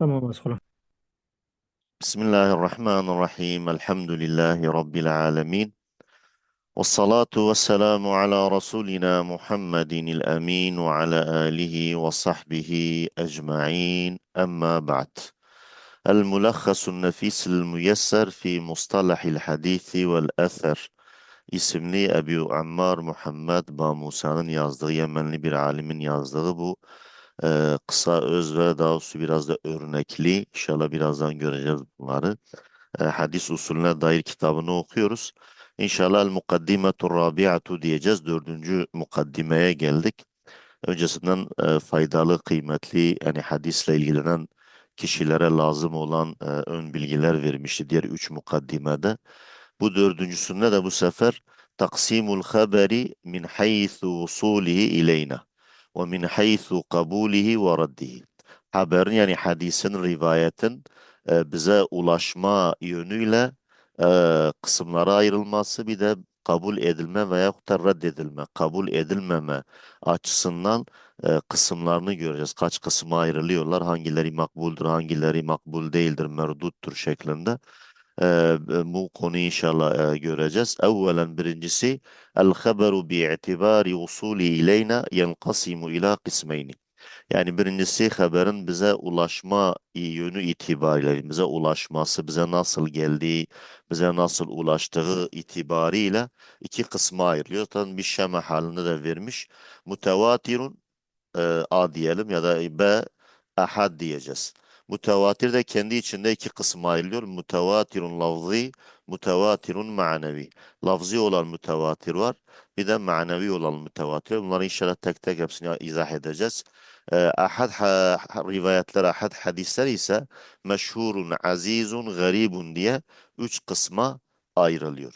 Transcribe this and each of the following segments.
Tamam Resulüm. بسم الله الرحمن الرحيم. الحمد لله رب العالمين. والصلاة والسلام على رسولنا محمد الأمين وعلى آله وصحبه أجمعين. أما بعد الملخص النفيس الميسر في مصطلح الحديث والأثر. isimli Ebu Ammar Muhammed Bamusa'nın yazdığı, Yemenli bir alimin yazdığı e, kısa öz ve daha doğrusu biraz da örnekli. İnşallah birazdan göreceğiz bunları. E, hadis usulüne dair kitabını okuyoruz. İnşallah El-Mukaddimetur Rabi'atu diyeceğiz. Dördüncü mukaddimeye geldik. Öncesinden e, faydalı, kıymetli, yani hadisle ilgilenen kişilere lazım olan e, ön bilgiler vermişti diğer üç mukaddimede. Bu dördüncüsünde de bu sefer taksimul haberi min haythu vusulihi ileyna ve min haythu kabulihi ve raddihi. Haberin yani hadisin, rivayetin e, bize ulaşma yönüyle e, kısımlara ayrılması bir de kabul edilme veya da reddedilme, kabul edilmeme açısından e, kısımlarını göreceğiz. Kaç kısma ayrılıyorlar, hangileri makbuldür, hangileri makbul değildir, merduttur şeklinde. E, bu konuyu inşallah e, göreceğiz. Evvelen birincisi el-haberu bi'itibari usuli ileyna yenkasimu ila kısmeyni. Yani birincisi haberin bize ulaşma yönü itibariyle, bize ulaşması, bize nasıl geldiği, bize nasıl ulaştığı itibariyle iki kısma ayrılıyor. Zaten bir şeme halinde de vermiş. Mutevatirun e, A diyelim ya da B ahad diyeceğiz. Mütevatir de kendi içinde iki kısma ayrılıyor. Mütevatirun lafzi, mütevatirun manevi. Lafzi olan mütevatir var. Bir de manevi olan mütevatir. Bunları inşallah tek tek hepsini izah edeceğiz. Ee, ahad ha, rivayetler, ahad hadisler ise meşhurun, azizun, garibun diye üç kısma ayrılıyor.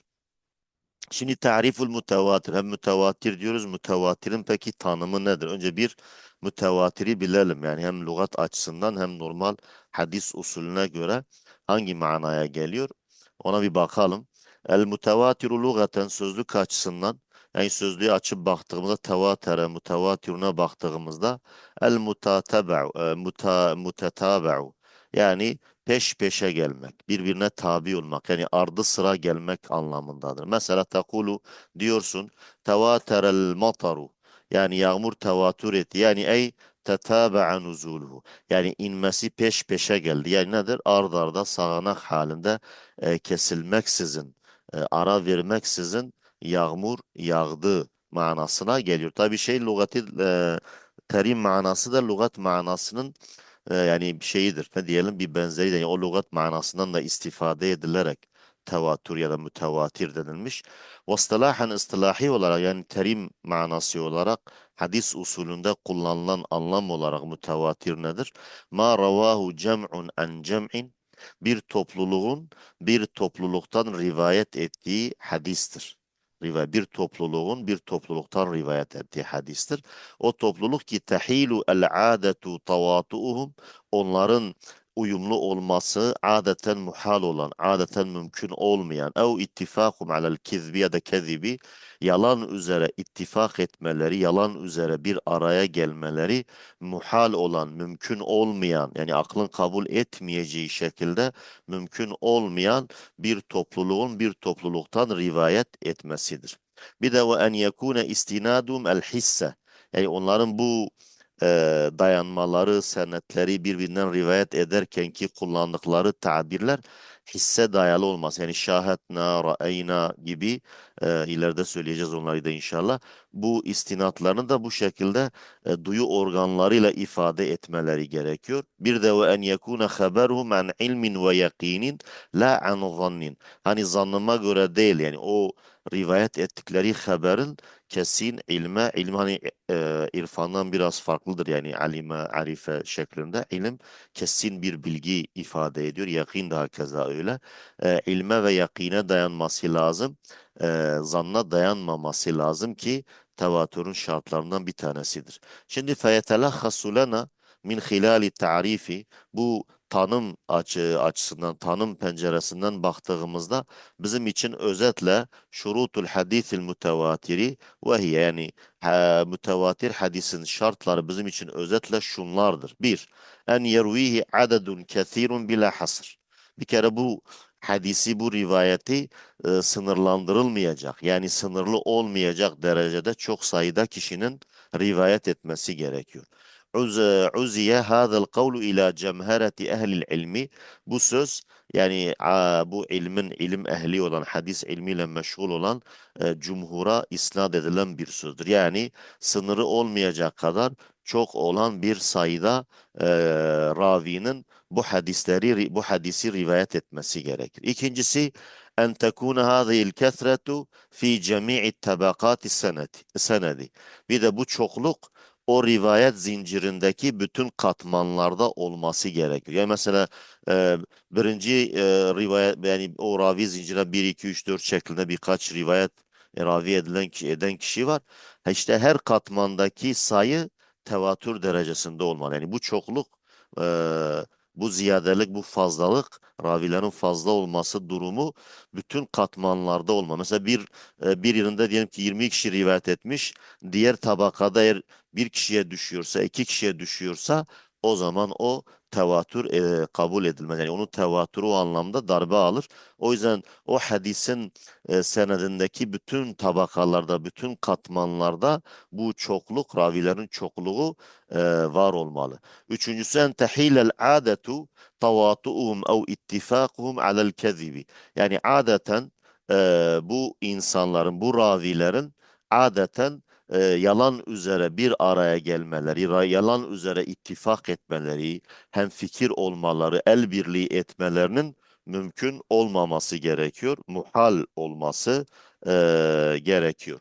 Şimdi tariful mütevatir. Hem mütevatir diyoruz. Mütevatirin peki tanımı nedir? Önce bir mütevatiri bilelim. Yani hem lügat açısından hem normal hadis usulüne göre hangi manaya geliyor? Ona bir bakalım. El mütevatiru lügaten sözlük açısından yani sözlüğü açıp baktığımızda tevatere mütevatiruna baktığımızda el mutataba'u muta, mutetabe'u yani peş peşe gelmek, birbirine tabi olmak yani ardı sıra gelmek anlamındadır. Mesela takulu diyorsun tevaterel mataru yani yağmur tevatür etti. Yani ey tetaba'a nuzuluhu. Yani inmesi peş peşe geldi. Yani nedir? Ard arda sağanak halinde e, kesilmeksizin, e, ara vermeksizin yağmur yağdı manasına geliyor. Tabi şey lügati e, terim manası da lügat manasının e, yani şeyidir. Ne diyelim bir benzeri de yani o lügat manasından da istifade edilerek tevatür ya da mütevatir denilmiş. Vastalahan ıstilahi olarak yani terim manası olarak hadis usulünde kullanılan anlam olarak mütevatir nedir? Ma ravahu cem'un an cem'in bir topluluğun bir topluluktan rivayet ettiği hadistir. Rivayet, bir topluluğun bir topluluktan rivayet ettiği hadistir. O topluluk ki tehilu el adetu tavatuuhum onların uyumlu olması adeten muhal olan, adeten mümkün olmayan, ev ittifakum alel kizbi ya da kezibi, yalan üzere ittifak etmeleri, yalan üzere bir araya gelmeleri muhal olan, mümkün olmayan, yani aklın kabul etmeyeceği şekilde mümkün olmayan bir topluluğun bir topluluktan rivayet etmesidir. Bir de ve en yekune istinadum el hisse, yani onların bu e, dayanmaları, senetleri birbirinden rivayet ederken ki kullandıkları tabirler hisse dayalı olmaz. Yani şahitna, ra'eyna gibi e, ileride söyleyeceğiz onları da inşallah. Bu istinatlarını da bu şekilde e, duyu organlarıyla ifade etmeleri gerekiyor. Bir de ve en yekune haberhum an ilmin ve yakinin la an zannin. Hani zannıma göre değil yani o rivayet ettikleri haberin kesin ilme, ilim hani e, irfandan biraz farklıdır yani alime, arife şeklinde. ilim kesin bir bilgi ifade ediyor. Yakin daha keza öyle. E, ilme ve yakine dayanması lazım. E, zanna dayanmaması lazım ki tevatürün şartlarından bir tanesidir. Şimdi feyetelahhasu lena min hilali tarifi bu tanım açı açısından, tanım penceresinden baktığımızda bizim için özetle şurutul hadisil mütevatiri ve yani ha, mütevatir hadisin şartları bizim için özetle şunlardır. Bir, en yervihi adedun kethirun bila hasr. Bir kere bu hadisi, bu rivayeti e, sınırlandırılmayacak yani sınırlı olmayacak derecede çok sayıda kişinin rivayet etmesi gerekiyor. Uz, uziye hadal kavlu ila cemhereti ehlil ilmi. Bu söz yani bu ilmin ilim ehli olan hadis ilmiyle meşgul olan e, cumhura isnat edilen bir sözdür. Yani sınırı olmayacak kadar çok olan bir sayıda e, ravinin bu hadisleri bu hadisi rivayet etmesi gerekir. İkincisi en tekune hâzihil kesretu fi cemii tabakati senedi. Bir de bu çokluk o rivayet zincirindeki bütün katmanlarda olması gerekiyor. Yani mesela e, birinci e, rivayet yani o ravi zincirine 1, 2, 3, 4 şeklinde birkaç rivayet e, ravi edilen eden kişi var. İşte her katmandaki sayı tevatür derecesinde olmalı. Yani bu çokluk e, bu ziyadelik, bu fazlalık, ravilerin fazla olması durumu bütün katmanlarda olma. Mesela bir e, bir yerinde diyelim ki 20 kişi rivayet etmiş, diğer tabakada eğer bir kişiye düşüyorsa, iki kişiye düşüyorsa o zaman o tevatür e, kabul edilmez. Yani onun tevatürü o anlamda darbe alır. O yüzden o hadisin e, senedindeki bütün tabakalarda, bütün katmanlarda bu çokluk, ravilerin çokluğu e, var olmalı. Üçüncüsü en tehilel adetu tavatu'uhum ev ittifakuhum alel kezibi. Yani adeten e, bu insanların, bu ravilerin adeten e, yalan üzere bir araya gelmeleri, yalan üzere ittifak etmeleri, hem fikir olmaları, el birliği etmelerinin mümkün olmaması gerekiyor. Muhal olması e, gerekiyor.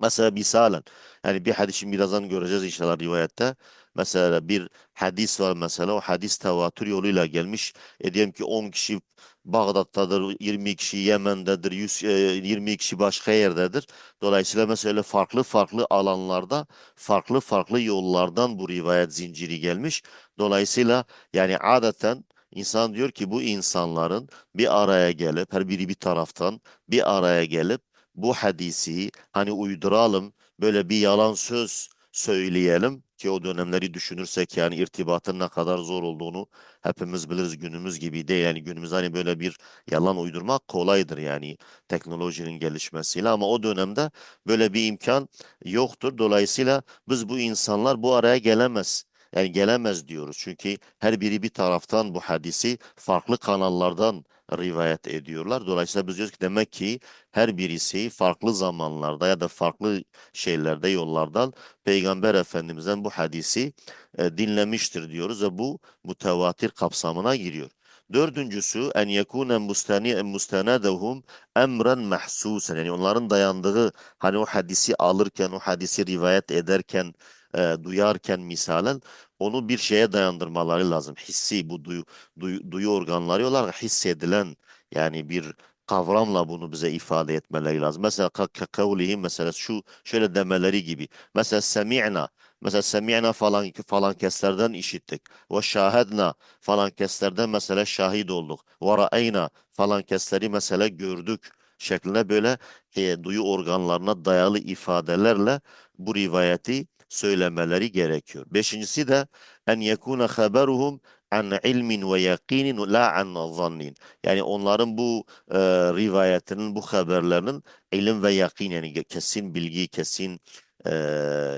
Mesela misalen yani bir hadis şimdi birazdan göreceğiz inşallah rivayette. Mesela bir hadis var mesela o hadis tevatür yoluyla gelmiş. E diyelim ki 10 kişi Bağdat'tadır, 20 kişi Yemen'dedir, 100, 20 e, kişi başka yerdedir. Dolayısıyla mesela farklı farklı alanlarda, farklı farklı yollardan bu rivayet zinciri gelmiş. Dolayısıyla yani adeten insan diyor ki bu insanların bir araya gelip, her biri bir taraftan bir araya gelip bu hadisi hani uyduralım, böyle bir yalan söz söyleyelim ki o dönemleri düşünürsek yani irtibatın ne kadar zor olduğunu hepimiz biliriz günümüz gibi değil. Yani günümüz hani böyle bir yalan uydurmak kolaydır yani teknolojinin gelişmesiyle ama o dönemde böyle bir imkan yoktur. Dolayısıyla biz bu insanlar bu araya gelemez. Yani gelemez diyoruz çünkü her biri bir taraftan bu hadisi farklı kanallardan rivayet ediyorlar. Dolayısıyla biz diyoruz ki demek ki her birisi farklı zamanlarda ya da farklı şeylerde yollardan Peygamber Efendimiz'den bu hadisi e, dinlemiştir diyoruz ve bu mutevatir kapsamına giriyor. Dördüncüsü en yekune mustani mustanadahum emren mahsusen yani onların dayandığı hani o hadisi alırken o hadisi rivayet ederken e, duyarken misalen onu bir şeye dayandırmaları lazım. Hissi bu duyu, duyu, duyu organları olarak hissedilen yani bir kavramla bunu bize ifade etmeleri lazım. Mesela kavlihim mesela şu şöyle demeleri gibi. Mesela semi'na mesela semi'na falan falan keslerden işittik. Ve şahedna falan keslerden mesela şahit olduk. Ve ra'eyna falan kesleri mesela gördük şeklinde böyle e, duyu organlarına dayalı ifadelerle bu rivayeti söylemeleri gerekiyor. Beşincisi de en yekuna haberuhum an ilmin ve yakinin la an zannin. Yani onların bu e, rivayetinin, bu haberlerinin ilim ve yakin yani kesin bilgi, kesin e,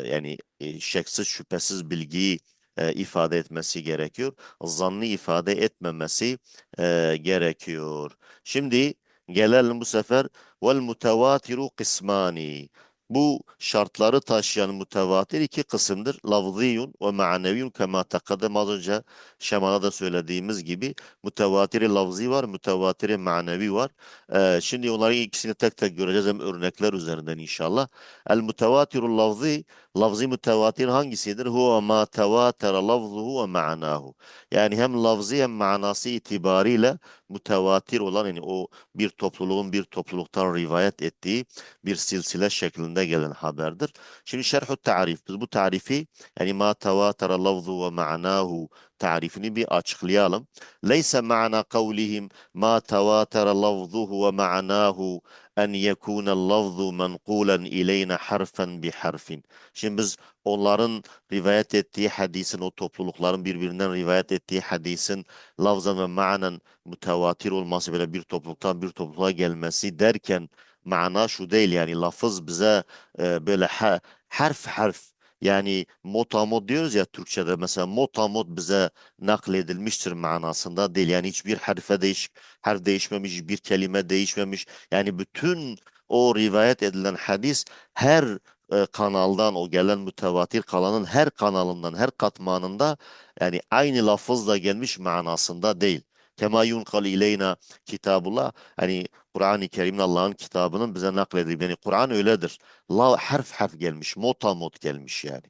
yani e, şeksiz şüphesiz bilgiyi e, ifade etmesi gerekiyor. Zannı ifade etmemesi e, gerekiyor. Şimdi gelelim bu sefer vel mutevatiru kısmani. Bu şartları taşıyan mütevatir iki kısımdır. Lafziyun ve maneviyun kema takaddem az önce şemada da söylediğimiz gibi mütevatiri lafzi var, mütevatiri manevi var. Ee, şimdi onların ikisini tek tek göreceğiz hem örnekler üzerinden inşallah. El mütevatirul lafzi, lafzi mütevatir hangisidir? Huve ma tevatere lafzuhu ve ma'nahu. Yani hem lafzi hem manası itibariyle mütevatir olan yani o bir topluluğun bir topluluktan rivayet ettiği bir silsile şeklinde gelen haberdir. Şimdi şerhü tarif. Biz bu tarifi yani ma tevatara lafzu ve ma'nahu tarifini bir açıklayalım. Leyse ma'na kavlihim ma tevatara lafzuhu ve ma'nahu en yekuna lafzu menkulen ileyna harfen bi harfin. Şimdi biz onların rivayet ettiği hadisin, o toplulukların birbirinden rivayet ettiği hadisin lafzan ve manen mütevatir olması böyle bir topluluktan bir topluluğa gelmesi derken mana şu değil yani lafız bize e, böyle ha, harf harf yani motamot diyoruz ya Türkçe'de mesela motamot bize nakledilmiştir manasında değil. Yani hiçbir harfe değiş, harf değişmemiş, bir kelime değişmemiş. Yani bütün o rivayet edilen hadis her e, kanaldan o gelen mütevatir kalanın her kanalından, her katmanında yani aynı lafızla gelmiş manasında değil. Kema yunkal ileyna kitabullah. Hani Kur'an-ı Kerim'in Allah'ın kitabının bize nakledildiği. Yani Kur'an öyledir. La harf harf gelmiş, motamot gelmiş yani.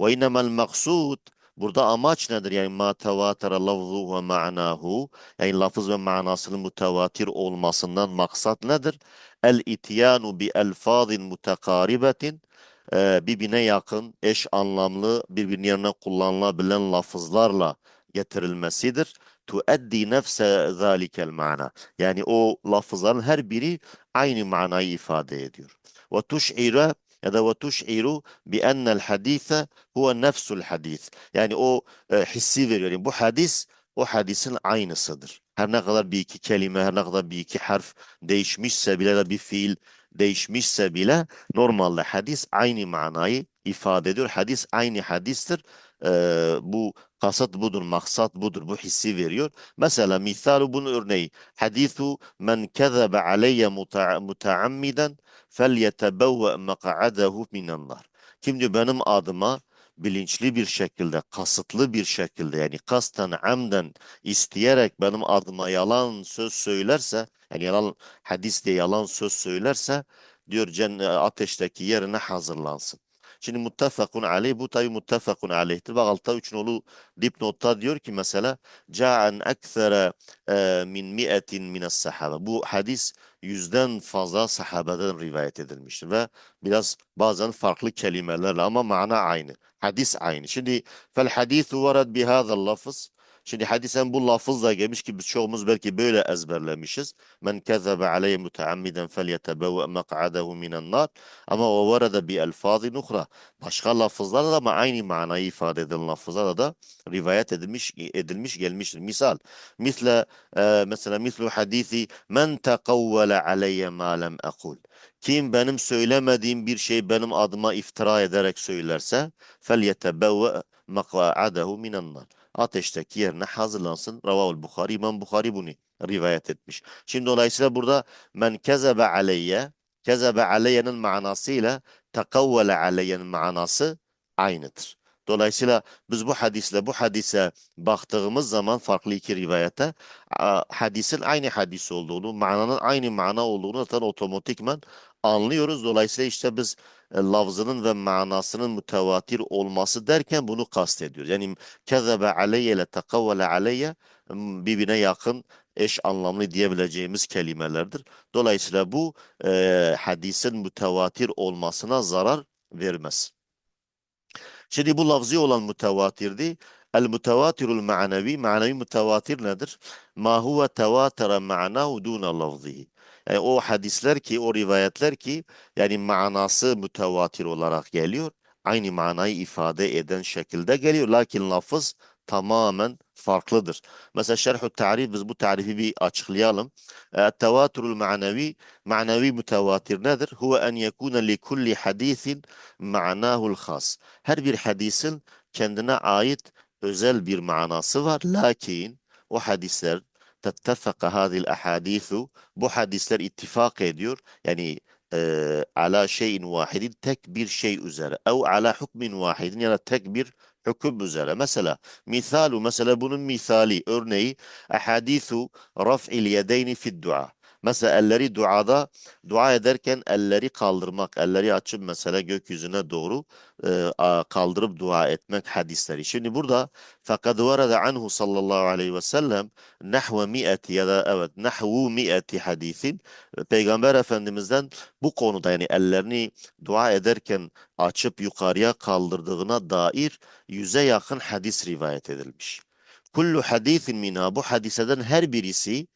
Ve innemel maksud Burada amaç nedir? Yani ma tevatera lafzu ve ma'nahu yani lafız ve manasının mütevatir olmasından maksat nedir? El ityanu bi elfazin mutekaribetin birbirine yakın, eş anlamlı, birbirinin yerine kullanılabilen lafızlarla getirilmesidir. Tuaddi nefse zalikel mana. Yani o lafızların her biri aynı manayı ifade ediyor. Ve tuş'ire ya da ve tuş'iru bi ennel hadise huve nefsul hadis. Yani o e, hissi veriyor. Yani bu hadis o hadisin aynısıdır. Her ne kadar bir iki kelime, her ne kadar bir iki harf değişmişse bile de bir fiil değişmişse bile normalde hadis aynı manayı ifade ediyor. Hadis aynı hadistir. Ee, bu kasıt budur, maksat budur. Bu hissi veriyor. Mesela misalu bunun örneği. Hadisu men kezebe aleyye mutaammiden fel yetebevve mek'adehu minennar. Kim diyor benim adıma bilinçli bir şekilde, kasıtlı bir şekilde yani kasten amden isteyerek benim adıma yalan söz söylerse yani yalan hadis diye yalan söz söylerse diyor ateşteki yerine hazırlansın. Şimdi muttefakun aleyh bu tabi muttefakun aleyhtir. Bak altta üç nolu dipnotta diyor ki mesela ca'an ekthera e, min mi'etin mines sahabe. Bu hadis yüzden fazla sahabeden rivayet edilmiştir ve biraz bazen farklı kelimelerle ama mana aynı. Hadis aynı. Şimdi fel hadisu varad bihazal lafız Şimdi hadisen bu lafızla gelmiş ki biz çoğumuz belki böyle ezberlemişiz. Men kezebe aleyye müteammiden felyetebevve mek'adehu minen nar. Ama o varada bi elfazin uhra. Başka lafızlarla da ama aynı manayı ifade eden lafızlarla da rivayet edilmiş edilmiş gelmiştir. Misal, misle e, mesela mislu hadisi men tekavvele aleyye ma lem ekul. Kim benim söylemediğim bir şey benim adıma iftira ederek söylerse felyetebevve mek'adehu minen nar ateşteki yerine hazırlansın. Ravahul Bukhari. İmam Bukhari bunu rivayet etmiş. Şimdi dolayısıyla burada men kezebe aleyye kezebe aleyyenin manasıyla tekavvele aleyyenin manası aynıdır. Dolayısıyla biz bu hadisle bu hadise baktığımız zaman farklı iki rivayete hadisin aynı hadis olduğunu, mananın aynı mana olduğunu zaten otomatikman anlıyoruz. Dolayısıyla işte biz e, lafzının ve manasının mütevatir olması derken bunu kastediyoruz. Yani kezebe aleyye ile tekavvele aleyye birbirine yakın eş anlamlı diyebileceğimiz kelimelerdir. Dolayısıyla bu e, hadisin mütevatir olmasına zarar vermez. Şimdi bu lafzi olan mütevatirdi. El mütevatirul ma'nevi, manevi mütevatir nedir? Ma huve tevatera ma'nahu duna lafzihi. Yani o hadisler ki, o rivayetler ki yani manası mütevatir olarak geliyor. Aynı manayı ifade eden şekilde geliyor. Lakin lafız tamamen farklıdır. Mesela şerhü tarif biz bu tarifi bir açıklayalım. E, tevatürül manevi manevi mütevatir nedir? Huve en yekune li kulli hadisin ma'nahul khas. Her bir hadisin kendine ait özel bir manası var. Lakin o hadisler تتفق هذه الأحاديث بحديث الاتفاق يدور يعني آه، على شيء واحد تكبير شيء أزر أو على حكم واحد يعني تكبير حكم أزر مثلا مثال مثلا بن مثالي أرني أحاديث رفع اليدين في الدعاء. Mesela elleri duada dua ederken elleri kaldırmak, elleri açıp mesela gökyüzüne doğru e, kaldırıp dua etmek hadisleri. Şimdi burada fakat varada anhu sallallahu aleyhi ve sellem nahve mi'ati ya da evet nahvu mi'ati hadisin Peygamber Efendimiz'den bu konuda yani ellerini dua ederken açıp yukarıya kaldırdığına dair yüze yakın hadis rivayet edilmiş. Kullu hadisin minha bu hadiseden her birisi e,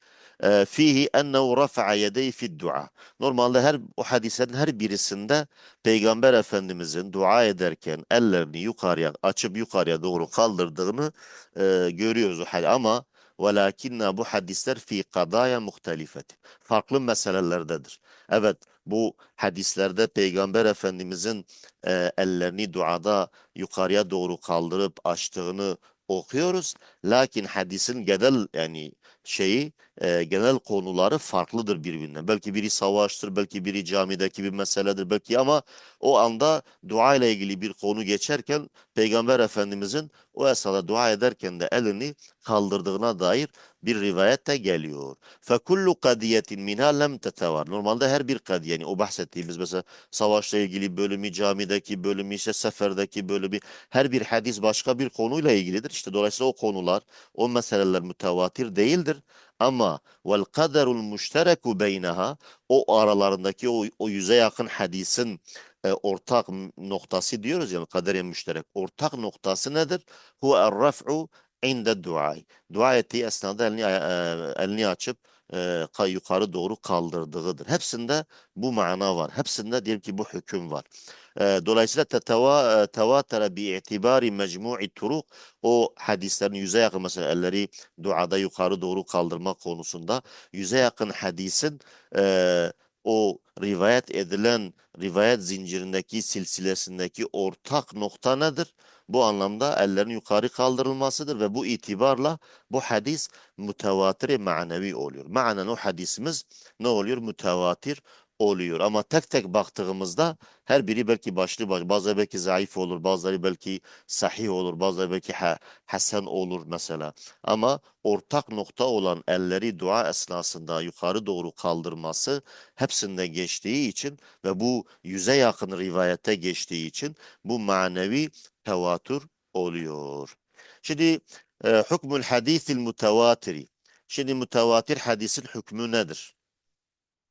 fihi ennehu rafa'a yedeyhi fid dua. Normalde her o hadislerin her birisinde Peygamber Efendimizin dua ederken ellerini yukarıya açıp yukarıya doğru kaldırdığını e, görüyoruz. o hal- Ama velakinna bu hadisler fi kadaya muhtelifeti. Farklı meselelerdedir. Evet bu hadislerde Peygamber Efendimizin e, ellerini duada yukarıya doğru kaldırıp açtığını okuyoruz. Lakin hadisin genel yani şeyi e, genel konuları farklıdır birbirinden. Belki biri savaştır, belki biri camideki bir meseledir belki ama o anda dua ile ilgili bir konu geçerken Peygamber Efendimizin o esnada dua ederken de elini kaldırdığına dair bir rivayette geliyor. فَكُلُّ قَدِيَةٍ مِنْهَا لَمْ تَتَوَرْ Normalde her bir kadiye, yani o bahsettiğimiz mesela savaşla ilgili bölümü, camideki bölümü, işte seferdeki bölümü, her bir hadis başka bir konuyla ilgilidir. İşte dolayısıyla o konular, o meseleler mütevatir değildir. Ama vel kaderul müştereku beyneha o aralarındaki o, o yüze yakın hadisin e, ortak noktası diyoruz ya kaderi müşterek. Ortak noktası nedir? Huve er-raf'u inde duay. Dua ettiği esnada elini, e, elini açıp e, yukarı doğru kaldırdığıdır. Hepsinde bu mana var. Hepsinde diyelim ki bu hüküm var. Dolayısıyla teteva, tevatere bi itibari mecmu'i turuk o hadislerin yüze yakın mesela elleri duada yukarı doğru kaldırma konusunda yüze yakın hadisin e, o rivayet edilen rivayet zincirindeki silsilesindeki ortak nokta nedir? Bu anlamda ellerin yukarı kaldırılmasıdır ve bu itibarla bu hadis mütevatir manevi oluyor. Manen o hadisimiz ne oluyor? Mütevatir oluyor. Ama tek tek baktığımızda her biri belki başlı baş, bazıları belki zayıf olur, bazıları belki sahih olur, bazıları belki ha, hasen olur mesela. Ama ortak nokta olan elleri dua esnasında yukarı doğru kaldırması hepsinde geçtiği için ve bu yüze yakın rivayete geçtiği için bu manevi tevatür oluyor. Şimdi e, hükmül hadisil mütevatiri. Şimdi mütevatir hadisin hükmü nedir?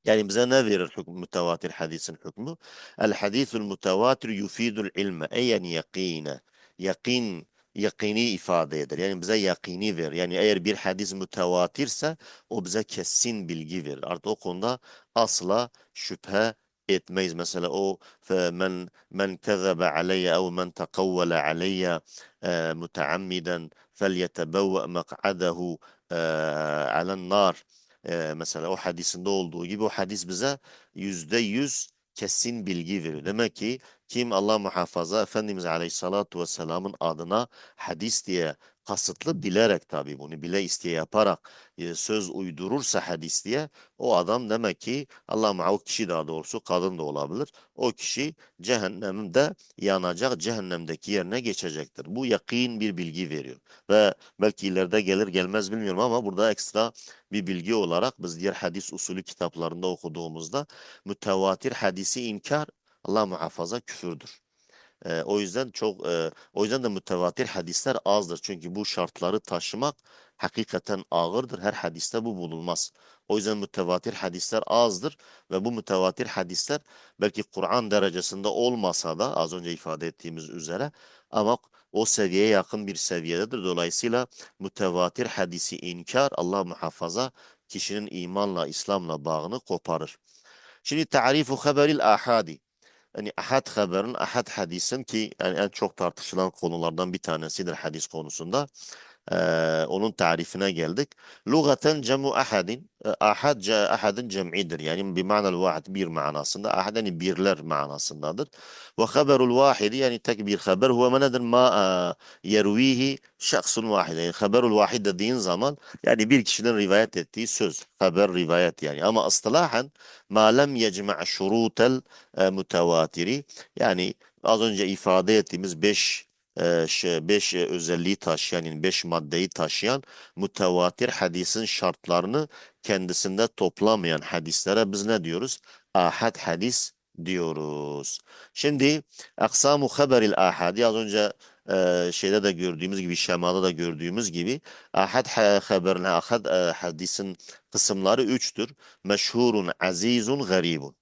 يعني مثلا نذر الحكم المتواتر حديث الحكم الحديث المتواتر يفيد العلم أي يقين يقين يقيني إفادة يدر يعني بزا يقيني ذر يعني أي بير حديث متواترسة وبزا كسين بالجيفر أرتو قلنا أصلا شبهة إتميز مثلا أو فمن من كذب علي أو من تقول علي آه، متعمدا فليتبوأ مقعده آه، على النار. E, mesela o hadisinde olduğu gibi o hadis bize yüzde yüz kesin bilgi veriyor. Demek ki kim Allah muhafaza Efendimiz Aleyhissalatu Vesselam'ın adına hadis diye kasıtlı bilerek tabii bunu bile isteye yaparak söz uydurursa hadis diye o adam demek ki Allah muhafaza o kişi daha doğrusu kadın da olabilir. O kişi cehennemde yanacak cehennemdeki yerine geçecektir. Bu yakin bir bilgi veriyor. Ve belki ileride gelir gelmez bilmiyorum ama burada ekstra bir bilgi olarak biz diğer hadis usulü kitaplarında okuduğumuzda mütevatir hadisi inkar Allah muhafaza küfürdür. Ee, o yüzden çok e, o yüzden de mütevatir hadisler azdır. Çünkü bu şartları taşımak hakikaten ağırdır. Her hadiste bu bulunmaz. O yüzden mütevatir hadisler azdır ve bu mütevatir hadisler belki Kur'an derecesinde olmasa da az önce ifade ettiğimiz üzere ama o seviyeye yakın bir seviyededir. Dolayısıyla mütevatir hadisi inkar Allah muhafaza kişinin imanla, İslam'la bağını koparır. Şimdi tarifu haberil ahadi. Yani ahad haberin, ahad hadisin ki yani en çok tartışılan konulardan bir tanesidir hadis konusunda. Onun tarifine geldik. Lugaten cemu ahadin. Ahad ahadın cem'idir. Yani bir manal vahid bir manasında. Ahad yani birler manasındadır. Ve haberul vahidi yani tek bir haber. Huve menedir ma yervihi şahsun vahid. Yani haberul vahid dediğin zaman yani bir kişinin rivayet ettiği söz. Haber rivayet yani. Ama ıslahan ma lem yecma' şurutel mütevatiri. Yani az önce ifade ettiğimiz beş 5 özelliği taşıyan, yani 5 maddeyi taşıyan mütevatir hadisin şartlarını kendisinde toplamayan hadislere biz ne diyoruz? Ahad hadis diyoruz. Şimdi aksamu haberil ahadi az önce e, şeyde de gördüğümüz gibi şemada da gördüğümüz gibi ahad ha- haberine ahad e, hadisin kısımları üçtür. Meşhurun, azizun, garibun.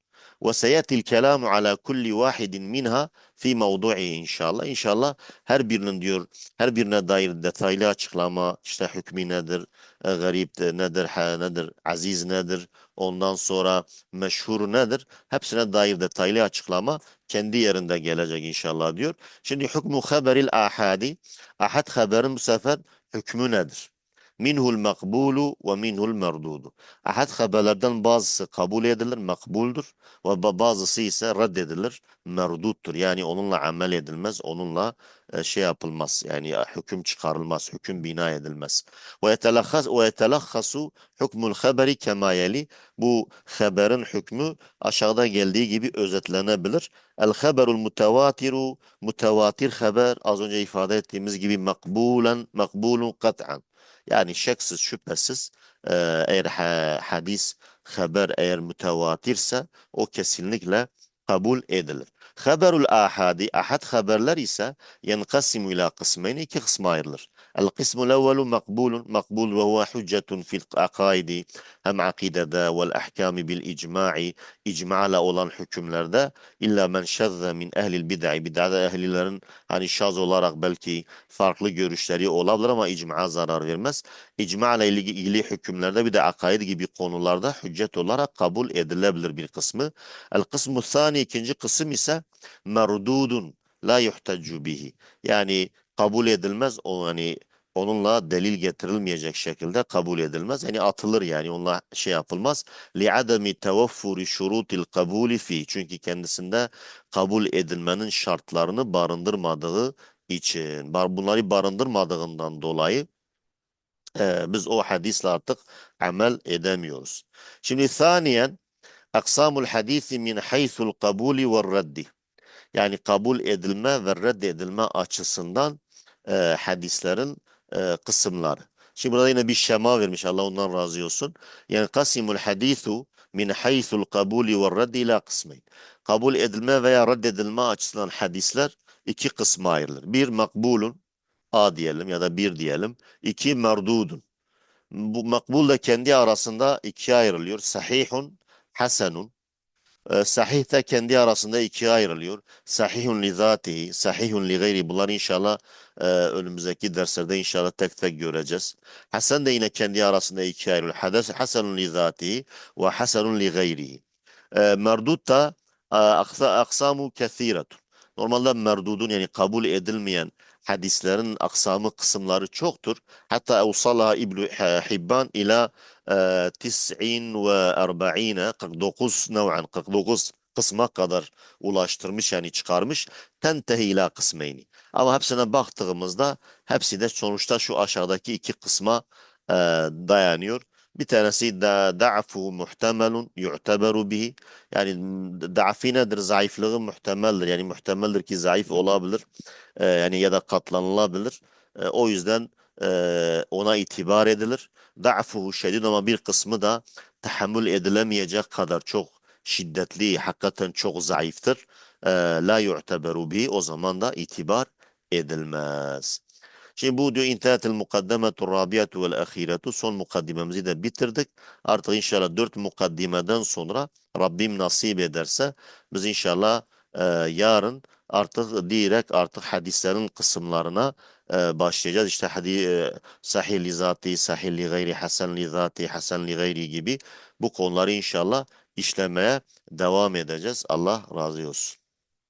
Ve seyatil kelamu ala kulli vahidin minha fi mevdu'i inşallah. İnşallah her birinin diyor her birine dair detaylı açıklama işte hükmü nedir, e, garip nedir, ha, nedir, aziz nedir, ondan sonra meşhur nedir? Hepsine dair detaylı açıklama kendi yerinde gelecek inşallah diyor. Şimdi hükmü haberil ahadi. Ahad haberin bu sefer hükmü nedir? Minhul makbulu ve minhul merdudu. Ahad haberlerden bazısı kabul edilir, makbuldur ve ba- bazısı ise reddedilir, merduttur. Yani onunla amel edilmez, onunla e, şey yapılmaz. Yani e, hüküm çıkarılmaz, hüküm bina edilmez. Ve yetelahhas ve yetelahhasu hukmul haberi kema. Bu haberin hükmü aşağıda geldiği gibi özetlenebilir. El haberul mutevatiru mutevatir haber az önce ifade ettiğimiz gibi makbulen makbulun kat'an. Yani şeksiz şüphesiz eğer ha- hadis haber eğer mütevatirse o kesinlikle kabul edilir. Haberul ahadi ahad haberler ise yenkasimu ila kısmeyni iki kısma ayrılır. El kısmul evvelu makbulun makbul ve huve hüccetun fil akaidi hem akidede vel ahkami bil icma'i icma'la olan hükümlerde illa men şezze min ehlil bid'i bid'ada ehlilerin hani şaz olarak belki farklı görüşleri olabilir ama icma'a zarar vermez. İcma ile ilgili hükümlerde bir de akaid gibi konularda hüccet olarak kabul edilebilir bir kısmı. El kısmu thani ikinci kısım ise merdudun la yuhtaccu bihi. Yani kabul edilmez o hani onunla delil getirilmeyecek şekilde kabul edilmez. Yani atılır yani onunla şey yapılmaz. Ademi tevaffuri şurutil kabuli fi. Çünkü kendisinde kabul edilmenin şartlarını barındırmadığı için. Bunları barındırmadığından dolayı e, biz o hadisle artık amel edemiyoruz. Şimdi aksamul hadisi min haythul kabuli ve reddi. Yani kabul edilme ve reddedilme açısından e, hadislerin e, kısımları. Şimdi burada yine bir şema vermiş Allah ondan razı olsun. Yani kasimul hadisu min haythul kabuli ve reddi ila kısmeyn. Kabul edilme veya reddedilme açısından hadisler iki kısma ayrılır. Bir makbulun A diyelim ya da bir diyelim. İki merdudun. Bu makbul da kendi arasında ikiye ayrılıyor. Sahihun, hasenun. Ee, Sahih de kendi arasında ikiye ayrılıyor. Sahihun li zatihi, sahihun li gayri. Bunları inşallah e, önümüzdeki derslerde inşallah tek tek göreceğiz. Hasan da yine kendi arasında ikiye ayrılıyor. Hades, hasenun li zatihi ve hasenun li gayrihi. E, merdut da aksa, aksamu kethiretun. Normalde merdudun yani kabul edilmeyen hadislerin aksamı kısımları çoktur. Hatta evsalaha İbn Hibban ila e, tis'in ve erba'ine 49 nev'an 49 kısma kadar ulaştırmış yani çıkarmış. Tentehi ila kısmeyni. Ama hepsine baktığımızda hepsi de sonuçta şu aşağıdaki iki kısma e, dayanıyor. Bir tanesi da da'fu muhtemelun yu'teberu bihi. Yani da'fi nedir? Zayıflığı muhtemeldir. Yani muhtemeldir ki zayıf olabilir. Ee, yani ya da katlanılabilir. Ee, o yüzden e, ona itibar edilir. Da'fuhu şedid ama bir kısmı da tahammül edilemeyecek kadar çok şiddetli, hakikaten çok zayıftır. Ee, la yu'teberu bihi. O zaman da itibar edilmez. Şimdi bu diyor intehatel mukaddemetu rabiatu vel ahiretu son mukaddimemizi de bitirdik. Artık inşallah dört mukaddimeden sonra Rabbim nasip ederse biz inşallah e, yarın artık direkt artık hadislerin kısımlarına e, başlayacağız. İşte hadi e, sahih li zati, sahih li gayri, hasen li zati, hasen li gayri gibi bu konuları inşallah işlemeye devam edeceğiz. Allah razı olsun.